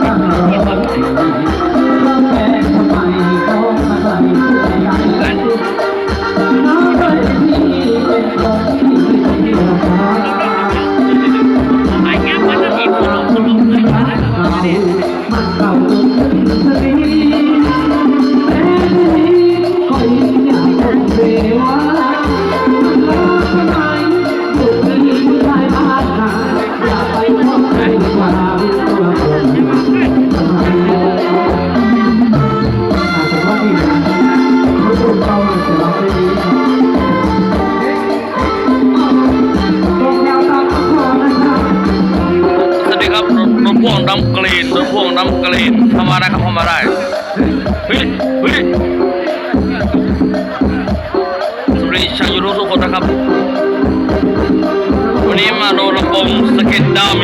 啊 สวัสดีครับรถพ่วงน้ำกรีนรถพ่วงน้ำกรีนทำมาได้ครับทำมาได้เฮ้ยเฮ้ยสวัสดีชาวยูโรทุกคนนะครับ วันนี้มาโดนระบงสเก็ตดำ